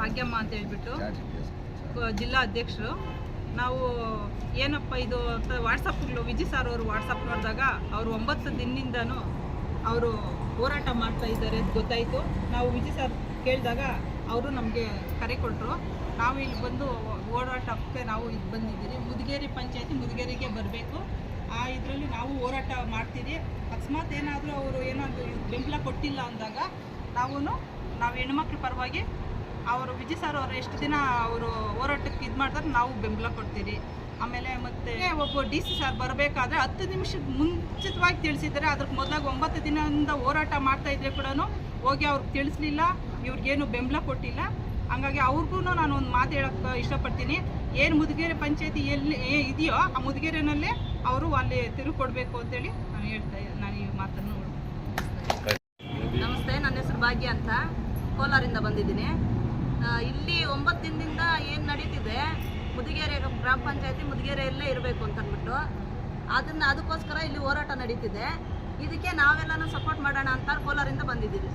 ಭಾಗ್ಯಮ್ಮ ಅಂತ ಹೇಳ್ಬಿಟ್ಟು ಜಿಲ್ಲಾ ಅಧ್ಯಕ್ಷರು. ನಾವು ಏನಪ್ಪ ಇದು ಅಂತ ವಾಟ್ಸಪ್ಗಳು ವಿಜಿ ಸರ್ ಅವರು ವಾಟ್ಸಪ್ ನೋಡಿದಾಗ ಅವರು ಒಂಬತ್ತು ದಿನದಿಂದನೂ ಅವರು ಹೋರಾಟ ಮಾಡ್ತಾ ಇದ್ದಾರೆ ಅಂತ ಗೊತ್ತಾಯಿತು. ನಾವು ವಿಜಿ ಸರ್ ಕೇಳಿದಾಗ ಅವರು ನಮಗೆ ಕರೆ ಕೊಟ್ಟರು ನಾವು ಇಲ್ಲಿ ಬಂದು ಹೋರಾಟಕ್ಕೆ ನಾವು ಇಲ್ಲಿ ಬಂದಿದ್ದೀರಿ. ಮುದಿಗೇರಿ ಪಂಚಾಯತಿ ಮುದಿಗೇರಿಗೆ ಬರಬೇಕು. ಆ ಇದರಲ್ಲಿ ನಾವು ಹೋರಾಟ ಮಾಡ್ತೀರಿ. ಅಕಸ್ಮಾತ್ ಏನಾದರೂ ಅವರು ಏನಾದರೂ ಬೆಂಬಲ ಕೊಟ್ಟಿಲ್ಲ ಅಂದಾಗ ನಾವು ನಾವು ಹೆಣ್ಮಕ್ಳ ಪರವಾಗಿ ಅವರು ವಿಜಯ್ ಸರ್ ಅವರು ಎಷ್ಟು ದಿನ ಅವರು ಹೋರಾಟಕ್ಕೆ ಇದು ಮಾಡ್ತಾರೆ ನಾವು ಬೆಂಬಲ ಕೊಡ್ತೀರಿ. ಆಮೇಲೆ ಮತ್ತೆ ಒಬ್ಬ ಡಿ ಸಿ ಸರ್ ಬರಬೇಕಾದ್ರೆ ಹತ್ತು ನಿಮಿಷದ ಮುಂಚಿತವಾಗಿ ತಿಳಿಸಿದ್ದಾರೆ. ಅದಕ್ಕೆ ಮೊದಲಾಗಿ ಒಂಬತ್ತು ದಿನದಿಂದ ಹೋರಾಟ ಮಾಡ್ತಾ ಇದ್ರೆ ಕೂಡ ಹೋಗಿ ಅವ್ರಿಗೆ ತಿಳಿಸ್ಲಿಲ್ಲ, ಇವ್ರಿಗೇನು ಬೆಂಬಲ ಕೊಟ್ಟಿಲ್ಲ. ಹಂಗಾಗಿ ಅವ್ರಿಗೂ ನಾನು ಒಂದು ಮಾತು ಹೇಳಕ್ಕೆ ಇಷ್ಟಪಡ್ತೀನಿ. ಏನು ಮುದುಗೇರಿ ಪಂಚಾಯತಿ ಎಲ್ಲಿ ಇದೆಯೋ ಆ ಮುದುಗೇರಿನಲ್ಲೇ ಅವರು ಅಲ್ಲಿ ತಿರುಗಿ ಕೊಡಬೇಕು ಅಂತೇಳಿ ನಾನು ಹೇಳ್ತಾ ನಾನು ಈ ಮಾತನ್ನು ನಮಸ್ತೆ, ನನ್ನ ಹೆಸರು ಭಾಗ್ಯ ಅಂತ ಕೋಲಾರಿಂದ ಬಂದಿದ್ದೀನಿ. ಮುದಿಗೆರೆ ಗ್ರಾಮ ಪಂಚಾಯತಿ ಮುದಿಗೆರೆಯಲ್ಲೇ ಇರಬೇಕು ಅಂತ ಅಂದ್ಬಿಟ್ಟು ಅದನ್ನ ಅದಕ್ಕೋಸ್ಕರ ಇಲ್ಲಿ ಹೋರಾಟ ನಡೀತಿದೆ. ಇದಕ್ಕೆ ನಾವೆಲ್ಲನೂ ಸಪೋರ್ಟ್ ಮಾಡೋಣ ಅಂತ ಕೋಲಾರಿಂದ ಬಂದಿದ್ದೀವಿ.